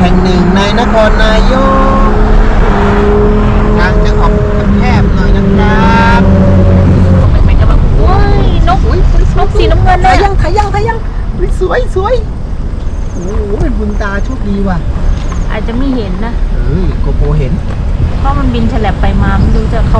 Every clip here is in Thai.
แห่งหนึ่งในนครนายกทางจะออกแคบๆหน่อยนะครับมันเป็นก็แบบโอ้ยนกนกสีน้ำเงินถ่านะยยังถ่ายยังถ่ายยังอุ๊ยสวยสวยโอ้โหเป็นบุญตาโชคดีว่ะ อาจจะไม่เห็นนะเฮ้ยโกโปเห็น เพราะมันบินฉลับไปมาไม่รู้จะเข้ากล้องหรือเปล่า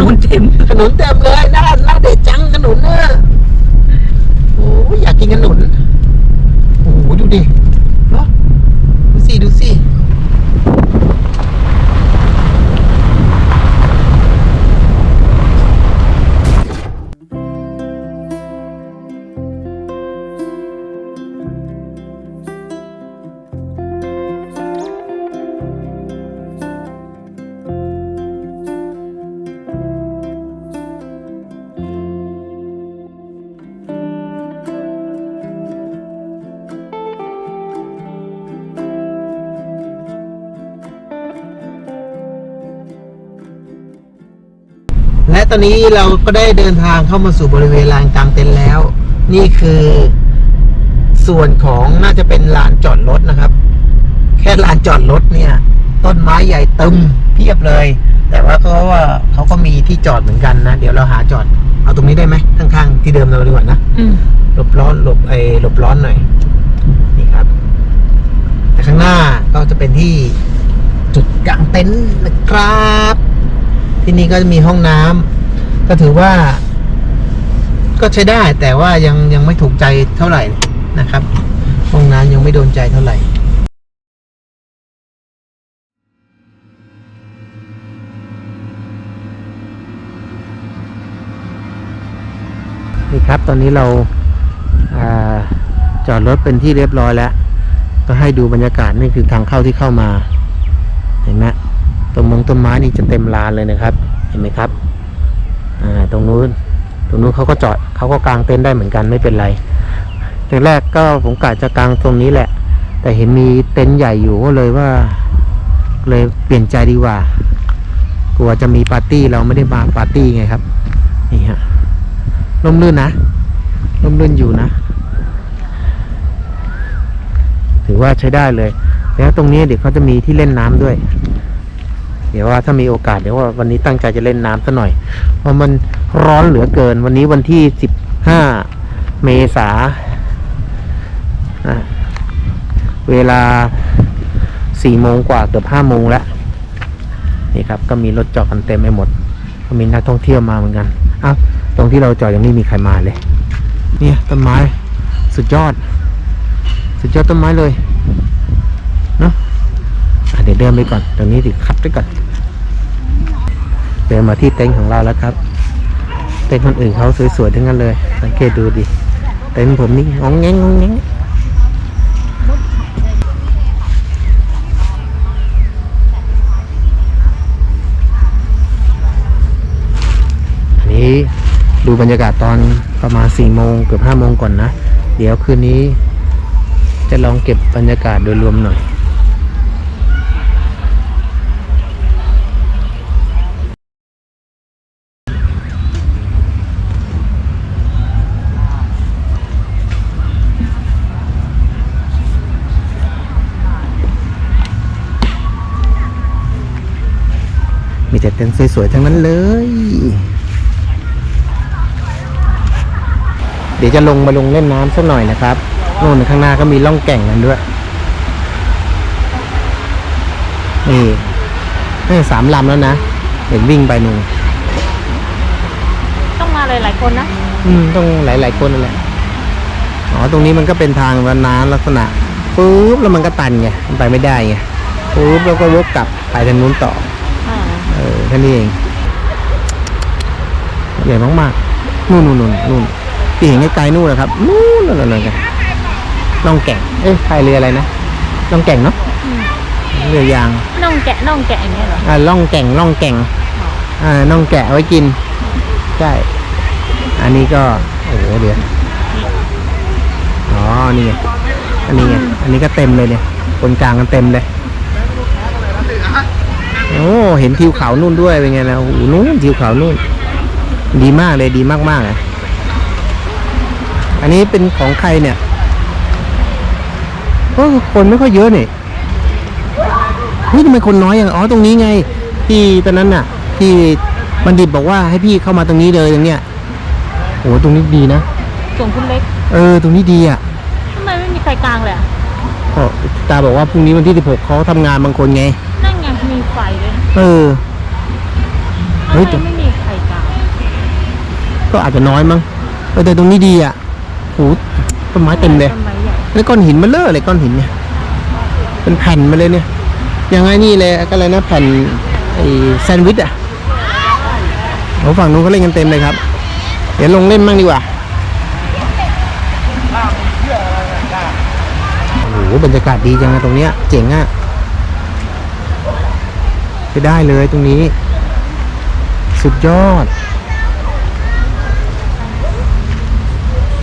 นนเต็มขนุนเต็มเลย และตอนนี้เราก็ได้เดินทางเข้ามาสู่บริเวณลานกลางเต็นท์แล้ว นี่คือ ส่วนของน่าจะเป็นลานจอดรถนะครับ แค่ลานจอดรถเนี่ย ต้นไม้ใหญ่ตึมเพียบเลย แต่ว่าก็ว่าเขาก็มีที่จอดเหมือนกันนะ เดี๋ยวเราหาจอด เอาตรงนี้ได้ไหมข้างๆที่เดิมเราดีกว่านะอืมหลบร้อนหลบไอ้หลบร้อนหน่อยนี่ครับ แต่ข้างหน้าก็จะเป็นที่จุดกลางเต็นท์นะครับ ที่นี่ก็จะมีห้องน้ำก็ถือว่า ก็ใช้ได้แต่ว่ายังยังไม่ถูกใจเท่าไหร่นะครับ ห้องน้ำยังไม่โดนใจเท่าไหร่นี่ครับตอนนี้เราอาจอดรถเป็นที่เรียบร้อยแล้ว ก็ให้ดูบรรยากาศนี่คือทางเข้าที่เข้ามา เห็นไหม ต้นมงต้นไม้นี่จะเต็มลานเลยนะครับ เห็นไหมครับอ่าตรงนู้นตรงนู้นเขาก็จอดเขาก็กางเต็นท์ได้เหมือนกันไม่เป็นไรแต่แรกก็ผมกะจะกางตรงนี้แหละ แต่เห็นมีเต็นท์ใหญ่อยู่ก็เลยว่า เลยเปลี่ยนใจดีกว่า กลัวจะมีปาร์ตี้เราไม่ได้มาปาร์ตี้ไงครับนี่ฮะร่มรื่นนะร่มรื่นอยู่นะ ถือว่าใช้ได้เลย แล้วตรงนี้เดี๋ยวเขาจะมีที่เล่นน้ำด้วย เดี๋ยวว่าถ้ามีโอกาสเดี๋ยวว่าวันนี้ตั้งใจจะเล่นน้ำซะหน่อย เพราะมันร้อนเหลือเกิน วันนี้วันที่สิบห้าเมษาอะเวลาสี่โมงกว่าเกือบห้าโมงแล้วนี่ครับก็มีรถจอดกันเต็มไปหมด ก็มีนักท่องเที่ยวมาเหมือนกันอ้าวตรงที่เราจอดยังไม่มีใครมาเลย เนี่ยต้นไม้สุดยอด สุดยอดต้นไม้เลยเนาะอะเดี๋ยวเดินไปก่อนตรงนี้ติดขับไปก่อน ดินมาที่เต็นท์ของเราแล้วครับ เต็นท์คนอื่นเขาสวยๆทั้งนั้นเลย สังเกตดูดิ เต็นท์ผมนี่งองแงงงองแงงอันนี้ดูบรรยากาศตอนประมาณ4โมงเกือบ5โมงก่อนนะ เดี๋ยวคืนนี้จะลองเก็บบรรยากาศโดยรวมหน่อย มีแต่เต็นท์สวยๆทั้งนั้นเลย เดี๋ยวจะลงมาลงเล่นน้ำสักหน่อยนะครับโน่นข้างหน้าก็มีล่องแก่งกันด้วย นี่นี่สามลำแล้วนะ เห็นวิ่งไปนู่นต้องมาหลายๆคนนะ อืม ต้องหลายๆคนนั่นแหละ อ๋อ ตรงนี้มันก็เป็นทางวันน้ำลักษณะปุ๊บแล้วมันก็ตันไง มันไปไม่ได้ไงปุ๊บแล้วก็วกกลับไปทางนู้นต่อ อ่าเออแค่นี้เองใหญ่มากๆนู่นนู่นนู่นนู่นที่เห็นไกลๆนู่นนะครับนู่นนั่นนั่นกันล่องแก่งเอ้ยพายเรืออะไรนะล่องแก่งเนาะเรือยางน่องแกะน่องแกะอย่างเงี้ยเหรออ่าล่องแก่งล่องแก่งอ่าน่องแกะไว้กินใช่อันนี้ก็โอ้โหเดี๋ยวอ๋อนี่ไงอันนี้ไงอันนี้ก็เต็มเลยเนี่ยคนกลางกันเต็มเลย โอ้เห็นทิวเขานู่นด้วยเป็นไงนะโอ้โหนู่นทิวเขานู่น ดีมากเลยดีมากๆเลยอันนี้เป็นของใครเนี่ยโอ้คนไม่ค่อยเยอะนี่เฮ้ยทำไมคนน้อยอย่างอ๋อตรงนี้ไง ที่ตอนนั้นน่ะ ที่บัณฑิตบอกว่าให้พี่เข้ามาตรงนี้เลยอย่างเนี้ยโอ้ตรงนี้ดีนะส่งคุณเล็ก เออ ตรงนี้ดีอะทำไมไม่มีใครกลางเลยอะก็ตาบอกว่าพรุ่งนี้วันที่ 16เขาทำงานบางคนไงนั่น ไงมีไฟด้วยเออเฮ้ทำยไมไม่มีใครกลางก็อาจจะน้อยมั้งเออแต่ตรงนี้ดีอะโหต้นไม้เต็มเลย ต้นไม้ใหญ่แล้วก้อนหินมาเลอะเลยก้อนหินเนี่ย เป็นแผ่นมาเลยเนี่ยยังไงนี่เลยก็อะไรนะแผ่นไอ้แซนด์วิชอะโอ้ฝั่งนู้นเขาเล่นกันเต็มเลยครับ เดี๋ยวลงเล่นมั่งดีกว่าโอ้โหบรรยากาศดีจังนะตรงเนี้ยเจ๋งอะ ไปได้เลยตรงนี้ สุดยอด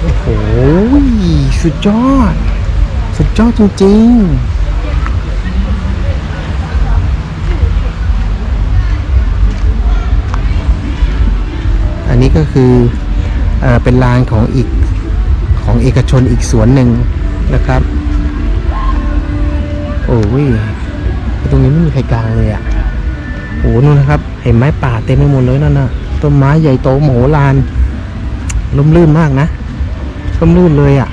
โอ้โห สุดยอด สุดยอดจริงๆอันนี้ก็คือเอเป็นลานของอีกของเอกชนอีกสวนหนึ่งนะครับ โอ้ยตรงนี้ไม่มีใครกลางเลยอะ่ะ โอ้โหนู่นนะครับ เห็นไม้ป่าเต็มไปหมดเลยนั่นน่ะต้นไม้ใหญ่โตมโหลานล่มลื่นมากนะล่มลื่นเลยอะ